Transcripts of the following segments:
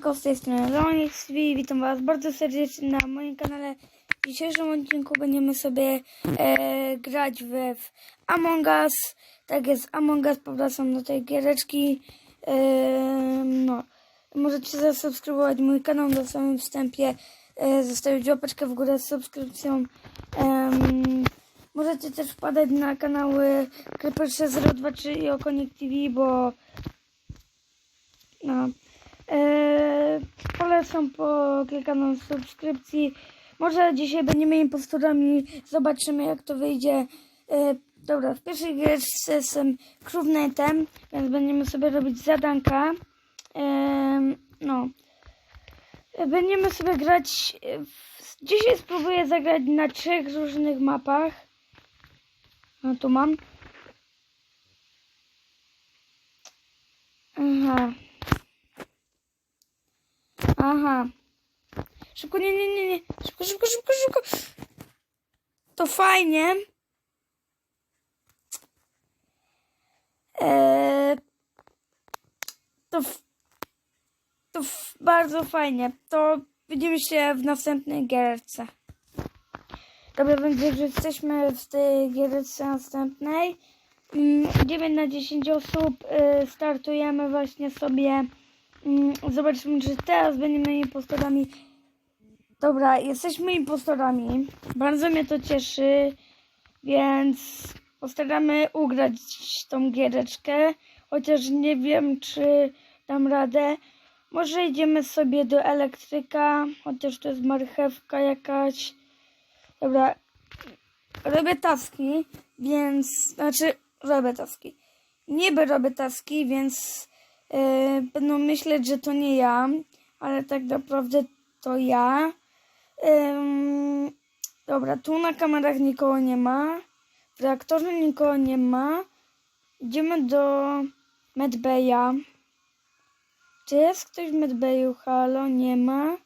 Siemanko, z tej strony TV. Witam Was bardzo serdecznie na moim kanale. W dzisiejszym odcinku będziemy sobie e, grać we w Among Us. Tak jest, Among Us, powracam do tej giereczki. E, no, możecie zasubskrybować mój kanał na samym wstępie. E, zostawić łapeczkę w górę z subskrypcją. Em, możecie też wpadać na kanały Creeper023 i Okonik TV, bo no, Eee, polecam po klikaną subskrypcji. Może dzisiaj będziemy impostorami. Zobaczymy jak to wyjdzie. Eee, dobra, w pierwszej gierce jestem crewmate'em, więc będziemy sobie robić zadanka. Eee, no. Będziemy sobie grać. e, W... Dzisiaj spróbuję zagrać na trzech różnych mapach. No tu mam. Aha. Aha. Szybko, nie, nie, nie, nie. Szybko, szybko, szybko, szybko. To fajnie. Eee, to, to bardzo fajnie. To widzimy się w następnej gierce. Dobra, więc już jesteśmy w tej gierce następnej. Mm, 9 na 10 osób. y, Startujemy właśnie sobie. Mm, Zobaczymy, czy teraz będziemy impostorami. Dobra, jesteśmy impostorami. Bardzo mnie to cieszy, więc postaramy ugrać tą giereczkę. Chociaż nie wiem, czy dam radę. Może idziemy sobie do elektryka, chociaż to jest marchewka jakaś. Dobra, robię taski, więc, znaczy, robię taski. Niby robię taski, więc yy, będą myśleć, że to nie ja, ale tak naprawdę to ja. Dobra, tu na kamerach nikogo nie ma. W reaktorze nikogo nie ma. Idziemy do Medbeja. Czy jest ktoś w Medbeju? Halo, nie ma.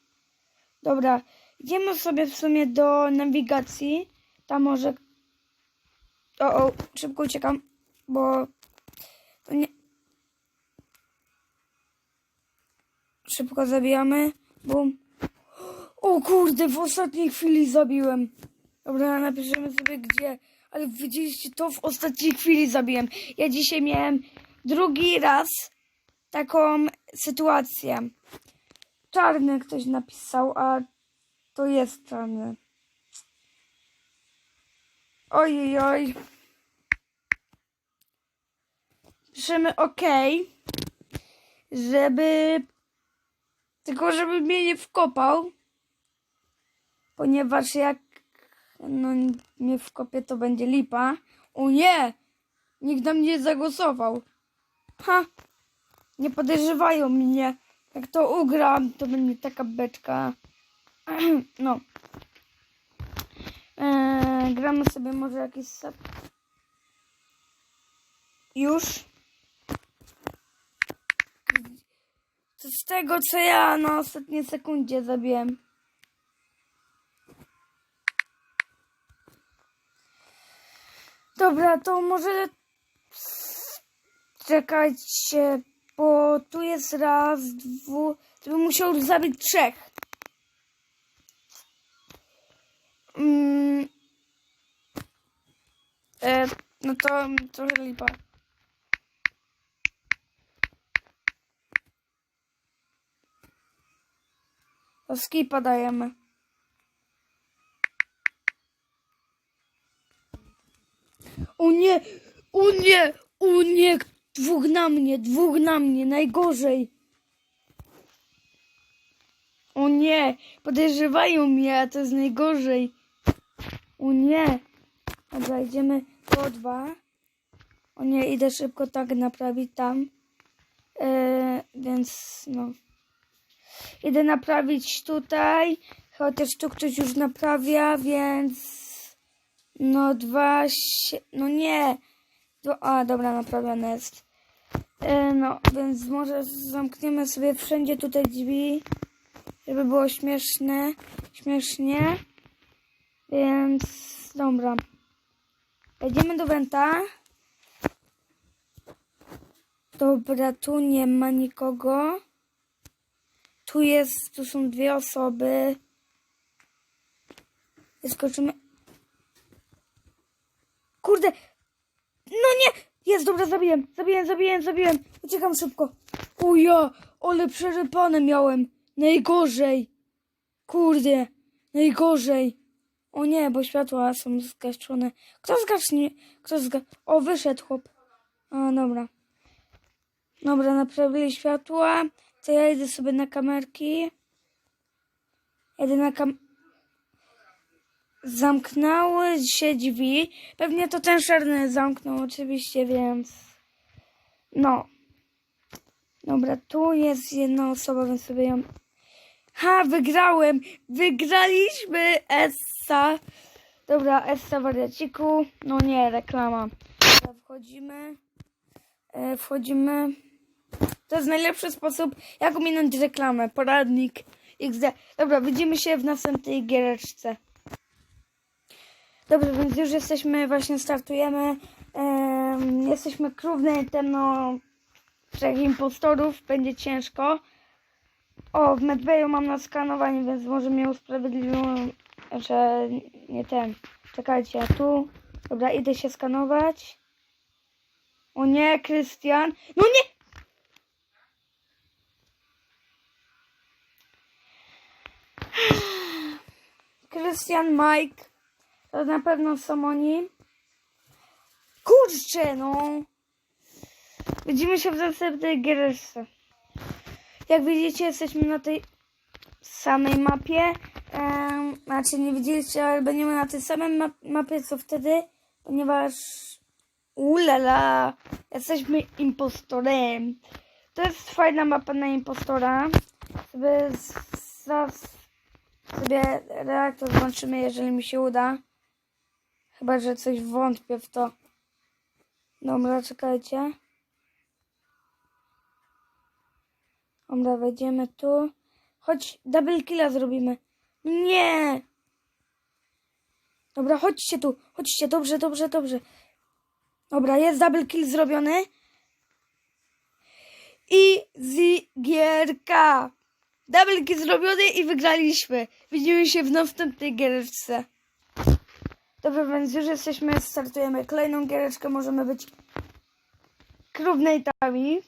Dobra, idziemy sobie w sumie do nawigacji. Tam może... O, o, szybko uciekam, bo to nie... Szybko zabijamy. Bum. O kurde, w ostatniej chwili zabiłem. Dobra, napiszemy sobie gdzie. Ale widzieliście to? W ostatniej chwili zabiłem. Ja dzisiaj miałem drugi raz taką sytuację. Czarny ktoś napisał, a to jest czarny. Ojej, oj. Piszemy OK, żeby tylko żeby mnie nie wkopał. Ponieważ jak no, mnie wkopie, to będzie lipa. O nie! Nikt na mnie zagłosował. Ha! Nie podejrzewają mnie. Jak to ugram, to będzie taka beczka. No. Eee, gramy sobie może jakiś sap. Już. Z tego, co ja na ostatniej sekundzie zabiłem. Dobra, to może czekajcie, bo tu jest raz, dwu, to bym musiał zabić trzech. Mm. E, no to trochę lipa. To skipa dajemy. O nie! O nie! O nie! Dwóch na mnie, dwóch na mnie, najgorzej. O nie! Podejrzewają mnie, a to jest najgorzej. O nie! Dobra, idziemy po dwa. O nie, idę szybko tak naprawić tam. Eee, więc no. Idę naprawić tutaj, chociaż tu ktoś już naprawia, więc no dwa, no nie, Dwa... a dobra, naprawione jest. E, no, więc może zamkniemy sobie wszędzie tutaj drzwi, żeby było śmieszne, śmiesznie, więc dobra. Jedziemy do Wenta. Dobra, tu nie ma nikogo. Tu jest, tu są dwie osoby. Skoczymy. Kurde! No nie! Jest, dobra, zabiłem, zabiłem, zabiłem, zabiłem. Uciekam szybko. O ja, ale przerypane miałem. Najgorzej. Kurde, najgorzej. O nie, bo światła są zgaszone. Kto zgaśnie? Kto zga... O, wyszedł chłop. A, dobra. Dobra, naprawili światła. To ja idę sobie na kamerki. Jedę na kam... Zamknęły się drzwi. Pewnie to ten czarny zamknął oczywiście, więc... No. Dobra, tu jest jedna osoba, więc sobie ją... Ha, wygrałem! Wygraliśmy Essa! Dobra, Essa wariaciku. No nie, reklama. Wchodzimy. E, wchodzimy. To jest najlepszy sposób, jak ominąć reklamę. Poradnik XD. Dobra, widzimy się w następnej giereczce. Dobrze, więc już jesteśmy, właśnie startujemy. Em, jesteśmy krównym, no trzech impostorów, będzie ciężko. O, w Medbayu mam na skanowanie, więc może mnie usprawiedliwią, że nie ten. Czekajcie, a tu. Dobra, idę się skanować. O nie, Krystian. No nie! Krystian, Mike. To na pewno są oni. Kurczę, no. Widzimy się w następnej giereczce. Jak widzicie, jesteśmy na tej samej mapie. Em, znaczy, nie widzieliście, ale będziemy na tej samej ma mapie, co wtedy, ponieważ ulala, jesteśmy impostorem. To jest fajna mapa na impostora. Sobie zaraz sobie reaktor włączymy, jeżeli mi się uda. Chyba, że coś wątpię w to. Dobra, czekajcie. Dobra, wejdziemy tu. Chodź, double killa zrobimy. Nie! Dobra, chodźcie tu. Chodźcie, dobrze, dobrze, dobrze. Dobra, jest double kill zrobiony. I zigierka. Double kill zrobiony i wygraliśmy. Widzimy się w następnej giereczce. Dobra, więc już jesteśmy, startujemy kolejną giereczkę. Możemy być crewnate'ami.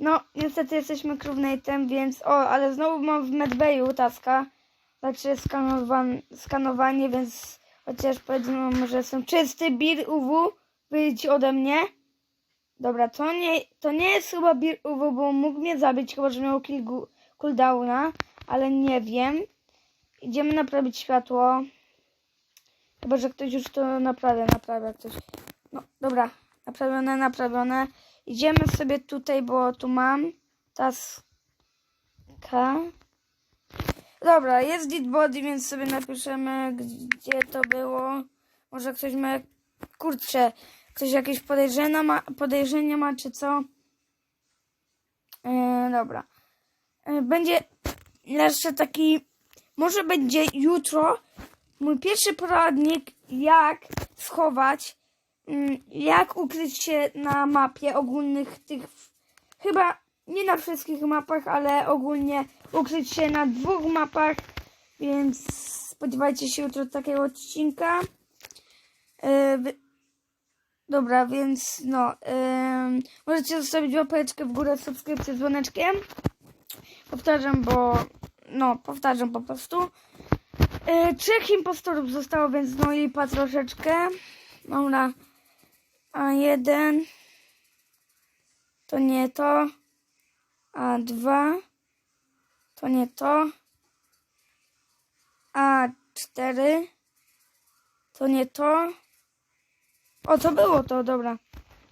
No, niestety jesteśmy crewnate'em, więc... O, ale znowu mam w medbayu taska. Znaczy skanowan, skanowanie, więc chociaż powiedzmy, że jestem czysty. Bir UW, wyjdź ode mnie. Dobra, to nie, to nie jest chyba Bir UW, bo mógł mnie zabić, chyba że miał kill gu- cooldowna, ale nie wiem. Idziemy naprawić światło. Chyba, że ktoś już to naprawia, naprawia ktoś. No, dobra, naprawione, naprawione. Idziemy sobie tutaj, bo tu mam taska. Dobra, jest git body, więc sobie napiszemy, gdzie to było. Może ktoś ma, kurczę, ktoś jakieś podejrzenia ma, podejrzenia ma czy co? Yy, dobra. Yy, będzie jeszcze taki, może będzie jutro mój pierwszy poradnik, jak schować, mm, jak ukryć się na mapie ogólnych tych, chyba nie na wszystkich mapach, ale ogólnie ukryć się na dwóch mapach, więc spodziewajcie się jutro takiego odcinka. Yy, Dobra, więc no, ym, możecie zostawić łapeczkę w górę, subskrypcję z dzwoneczkiem. Powtarzam, bo, no, powtarzam po prostu. Yy, trzech impostorów zostało, więc no lipa troszeczkę. Dobra, a jeden, to nie to, a dwa, to nie to, a cztery, to nie to. O, to było to, dobra.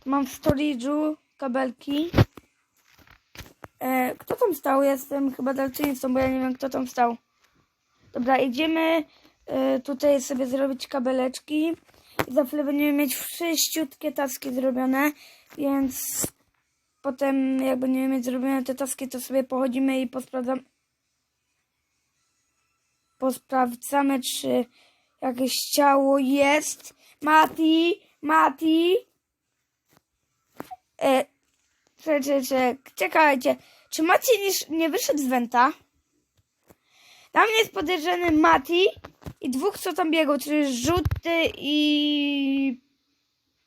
To mam w storage'u kabelki. E, kto tam stał? Jestem chyba dalczyńcą, bo ja nie wiem, kto tam stał. Dobra, idziemy e, tutaj sobie zrobić kabeleczki. I za chwilę będziemy mieć wszyściutkie taski zrobione, więc potem jak będziemy mieć zrobione te taski, to sobie pochodzimy i posprawdzam, posprawdzamy, czy jakieś ciało jest. Mati, Mati. E, Czekajcie. Czy Maciej nie wyszedł z Wenta? Mnie jest podejrzany Mati i dwóch, co tam biegł, czyli Żółty i...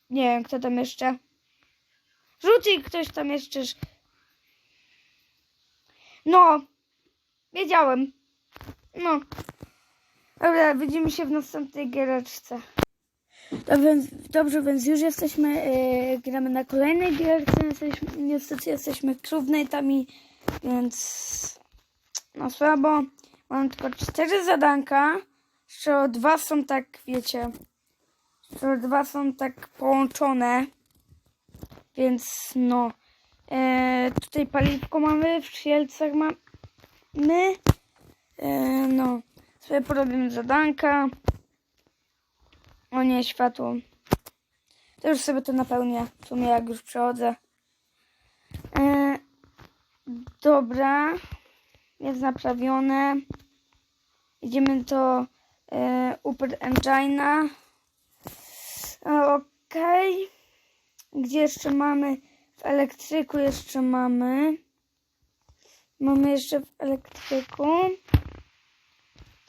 Nie wiem, kto tam jeszcze. Żółty i ktoś tam jeszcze. No, wiedziałem. No. Dobra, widzimy się w następnej giereczce. Dobrze, więc już jesteśmy, yy, gramy na kolejnej gierce, jesteśmy, niestety jesteśmy crewmate'ami, więc no słabo. Mam tylko cztery zadanka, z dwa są tak, wiecie, z czego dwa są tak połączone, więc no. E, tutaj paliwko mamy, w Sielcach mamy, e, no, sobie porobimy zadanka. O nie, światło. To już sobie to napełnię. W sumie jak już przechodzę. E, dobra. Jest naprawione. Idziemy do e, Upper Engine'a. E, Okej. Gdzie jeszcze mamy? W elektryku jeszcze mamy. Mamy jeszcze w elektryku.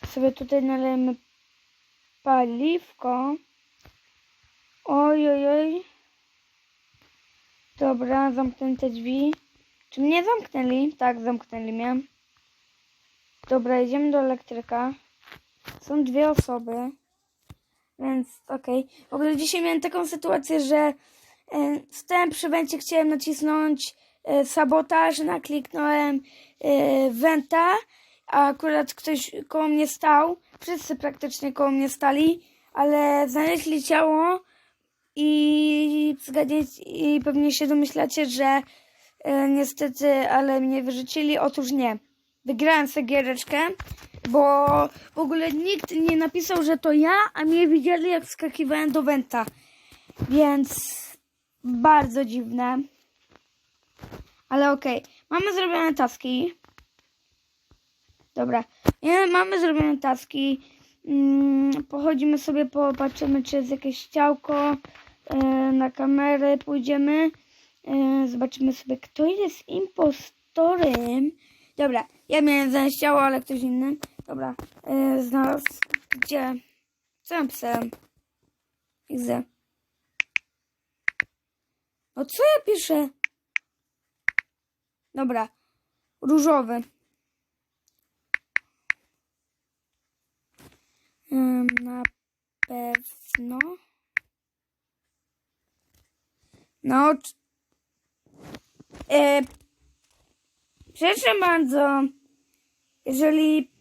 Sobie tutaj nalejemy paliwko. Oj, oj, oj. Dobra, zamknięte drzwi. Czy mnie zamknęli? Tak, zamknęli mnie. Dobra, idziemy do elektryka. Są dwie osoby. Więc okej. W ogóle dzisiaj miałem taką sytuację, że e, stałem przy wencie, chciałem nacisnąć e, sabotaż, nakliknąłem e, wenta, a akurat ktoś koło mnie stał. Wszyscy praktycznie koło mnie stali, ale znaleźli ciało i i pewnie się domyślacie, że e, niestety, ale mnie wyrzucili. Otóż nie. Wygrałem sobie giereczkę, bo w ogóle nikt nie napisał, że to ja, a mnie widzieli jak skakiwałem do Wenta. Więc bardzo dziwne. Ale okej. Mamy zrobione taski. Dobra. Mamy zrobione taski. Mm, pochodzimy sobie, popatrzymy, czy jest jakieś ciałko. E, na kamerę pójdziemy. E, zobaczymy sobie, kto jest impostorem. Dobra, ja miałem znaleźć ciało, ale ktoś inny. Dobra, e, znalazł. Gdzie? Co ja pisałem? Widzę. No co ja piszę? Dobra, różowy. Na pewno. No. E, przepraszam bardzo. Jeżeli.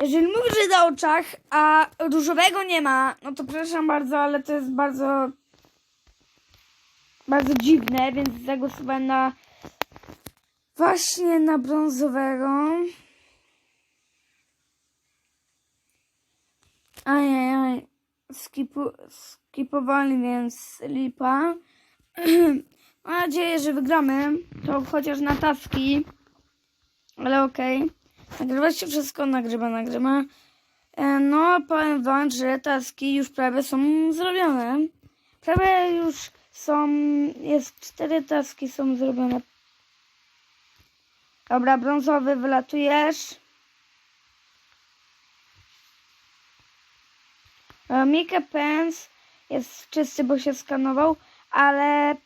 Jeżeli mówisz, na oczach, a różowego nie ma, no to przepraszam bardzo, ale to jest bardzo. Bardzo dziwne, więc zagłosowałem na. Właśnie na brązowego. Ajajaj. Skipu, skipowali, więc lipa. Mam nadzieję, że wygramy. To chociaż na taski. Ale okej. Nagrywa się wszystko, nagrywa, nagrywa. E, No, powiem wam, że taski już prawie są zrobione. Prawie już są, jest cztery taski są zrobione. Dobra, brązowy, wylatujesz. E, Mika Pence jest czysty, bo się skanował, ale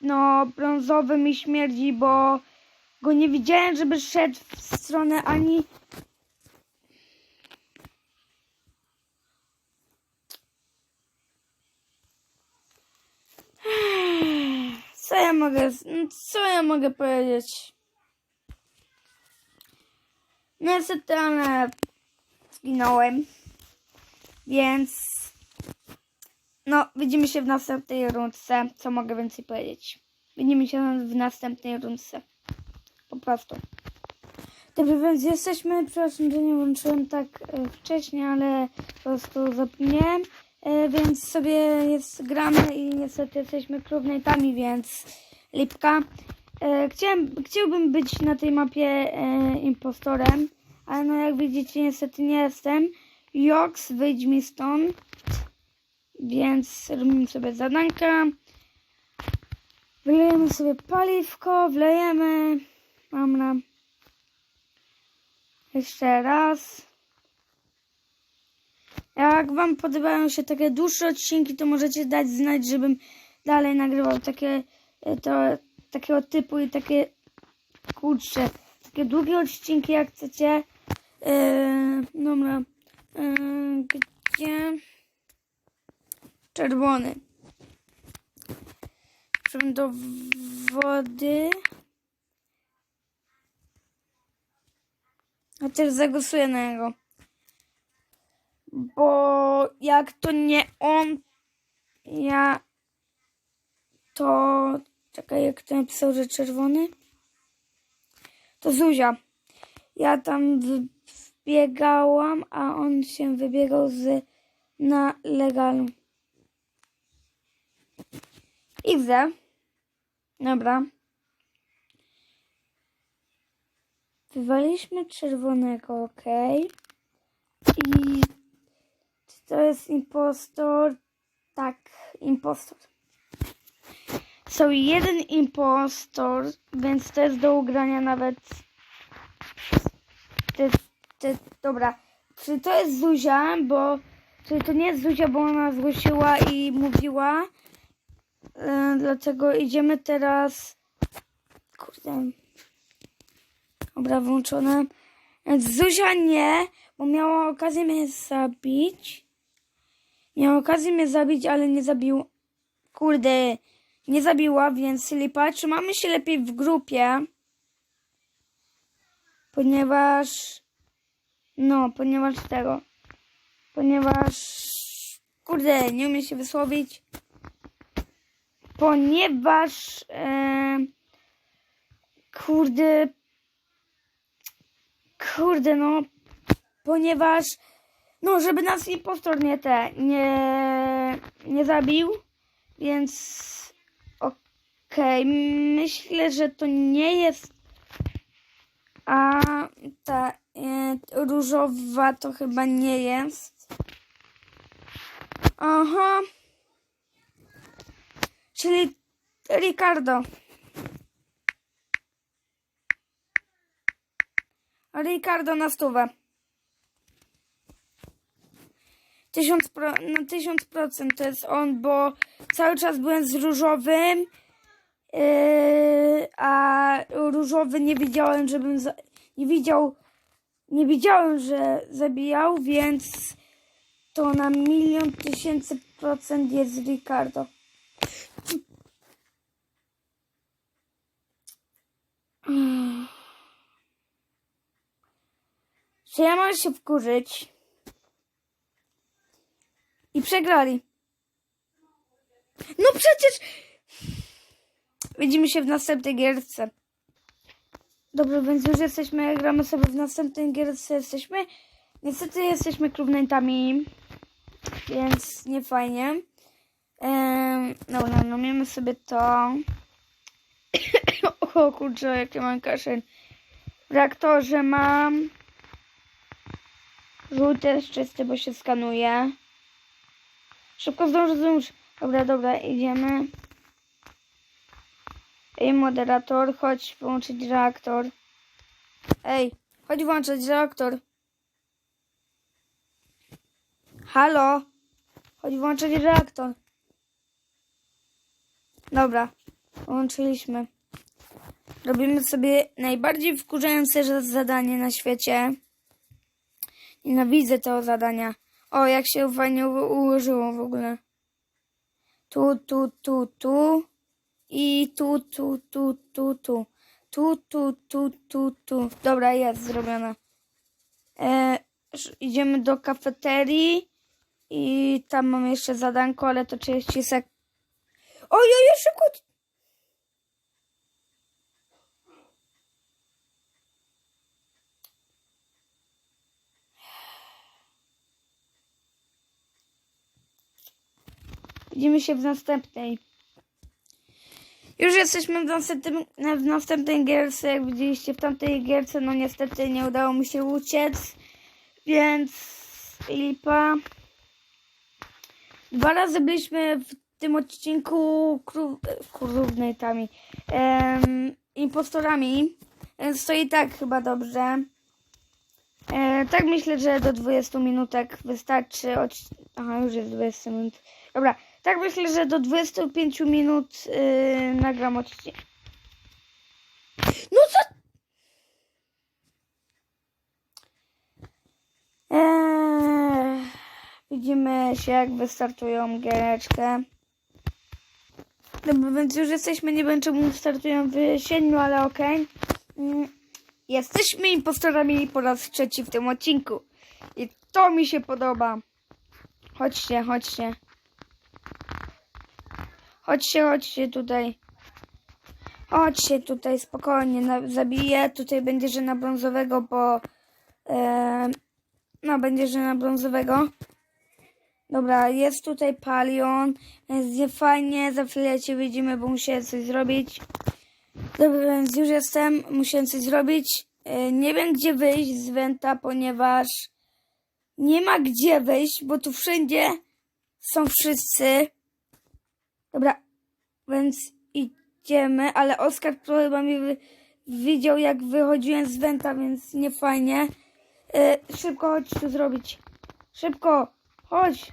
no brązowy mi śmierdzi, bo go nie widziałem, żeby szedł w stronę ani Co ja mogę, co ja mogę powiedzieć? Niestety, ale zginąłem. Więc no, widzimy się w następnej rundce. Co mogę więcej powiedzieć? Widzimy się w następnej rundce. Po prostu. Dobrze, więc jesteśmy. Przepraszam, że nie łączyłem tak e, wcześniej, ale po prostu zapomniałem. E, więc sobie jest gramy i niestety jesteśmy crewmate'ami, więc lipka. E, chciałem, chciałbym być na tej mapie impostorem, ale no jak widzicie niestety nie jestem. Joks, wyjdź mi stąd. Więc robimy sobie zadanka. Wylejemy sobie paliwko, wlejemy. Dobra. Jeszcze raz. Jak Wam podobają się takie dłuższe odcinki, to możecie dać znać, żebym dalej nagrywał takie, e, to, takiego typu i takie kurczę, takie długie odcinki jak chcecie. Yy, dobra. Gdzie? Czerwony. Przejdźmy do wody. A też zagłosuję na niego. Bo jak to nie on, ja to. Czekaj, jak to napisał, że czerwony? To Zuzia. Ja tam wbiegałam, a on się wybiegał z na legalu. I widzę. Dobra. Wywaliśmy czerwonego, ok. I czy to jest impostor? Tak, impostor. Są jeden impostor, więc to jest do ugrania nawet. Te, te, dobra. Czy to jest Zuzia, bo. Czy to nie jest Zuzia, bo ona zgłosiła i mówiła. E, dlatego idziemy teraz. Kurde. Dobra, włączone. Zuzia nie, bo miała okazję mnie zabić. Miała okazję mnie zabić, ale nie zabił. Kurde, nie zabiła, więc lipa. Trzymamy się lepiej w grupie. Ponieważ. No, ponieważ tego. Ponieważ. Kurde, nie umiem się wysłowić. Ponieważ. E, kurde. Kurde, no. Ponieważ. No, żeby nas impostor nie te. Nie. Nie zabił. Więc. Okej. Myślę, że to nie jest. A ta e, różowa to chyba nie jest. Aha. Czyli Ricardo. Ricardo na stówę. Tysiąc pro, no tysiąc procent to jest on, bo cały czas byłem z różowym, yy, a różowy nie widziałem, żebym za, nie widział, nie widziałem, że zabijał, więc to na milion tysięcy procent jest Ricardo. Czy ja mam się wkurzyć? I przegrali. No przecież... Widzimy się w następnej gierce. Dobrze, więc już jesteśmy, gramy sobie w następnej gierce, jesteśmy. Niestety jesteśmy krówniętami, więc nie fajnie. Ehm, dobra, no mamy sobie to. o kurczę, jakie mam kaszel. W reaktorze mam żółty jest czysty, bo się skanuje. Szybko zdążę, zdążę. Dobra, dobra, idziemy. Ej, moderator, chodź włączyć reaktor. Ej, chodź włączyć reaktor. Halo? Chodź włączyć reaktor. Dobra, włączyliśmy. Robimy sobie najbardziej wkurzające za- zadanie na świecie. Nienawidzę tego zadania. O, jak się fajnie ułożyło w ogóle. Tu, tu, tu, tu. I tu, tu, tu, tu, tu. Tu, tu, tu, tu, tu. Dobra, jest zrobione. E, idziemy do kafeterii. I tam mam jeszcze zadanko, ale to 30 sek. Oj, oj, kut. Widzimy się w następnej. Już jesteśmy w, następnym, w następnej gierce. Jak widzieliście w tamtej gierce, no niestety nie udało mi się uciec. Więc lipa. Dwa razy byliśmy w tym odcinku kró- em, impostorami, więc to i tak chyba dobrze. E, tak myślę, że do 20 minutek wystarczy. Aha, już jest 20 minut. Dobra, tak myślę, że do 25 minut yy, nagram odcinek. No co? Eee, widzimy się, jak wystartują giereczkę. Dobra, więc już jesteśmy, nie wiem czemu startują w siedmiu, ale okej. Mm, Jesteśmy impostorami po raz trzeci w tym odcinku. I to mi się podoba. Chodźcie, chodźcie. Chodźcie, chodźcie tutaj. Chodźcie tutaj, spokojnie, na, zabiję. Tutaj będzie, że na brązowego, bo... E, no, będzie, że na brązowego. Dobra, jest tutaj palion. Jest fajnie, za chwilę cię widzimy, bo musiałem coś zrobić. Dobra, więc już jestem, musiałem coś zrobić. E, nie wiem, gdzie wyjść z Wenta, ponieważ nie ma gdzie wyjść, bo tu wszędzie są wszyscy. Dobra, więc idziemy, ale Oskar chyba mi widział, jak wychodziłem z Wenta, więc nie fajnie. E, szybko chodź tu zrobić. Szybko, chodź.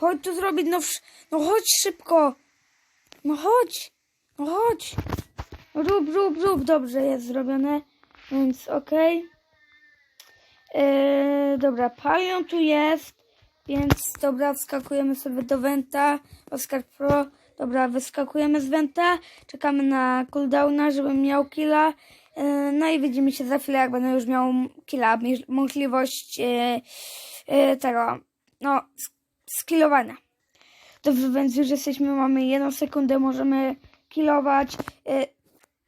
Chodź tu zrobić, no, no chodź szybko. No chodź, no chodź. Rób, rób, rób. Dobrze, jest zrobione, więc okej. Yy, dobra, palion tu jest, więc dobra, wskakujemy sobie do Wenta. Oscar Pro, dobra, wyskakujemy z Wenta. Czekamy na cooldowna, żebym miał killa. Yy, no i widzimy się za chwilę, jak będę już miał killa, możliwość yy, yy, tego, no, sk- skillowania. Dobrze, więc już jesteśmy, mamy jedną sekundę, możemy killować.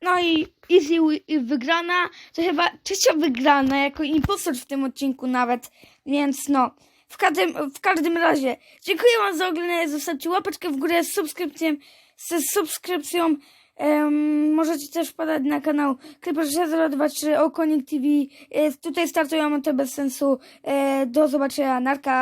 No i easy i wygrana, to chyba trzecia wygrana jako impostor w tym odcinku nawet, więc no. W każdym, w każdym razie, dziękuję wam za oglądanie, zostawcie łapeczkę w górę z subskrypcją, z subskrypcją. Em, możecie też wpadać na kanał Creeper 602 czy Okonik TV. E, tutaj startują te bez sensu. E, do zobaczenia, narka.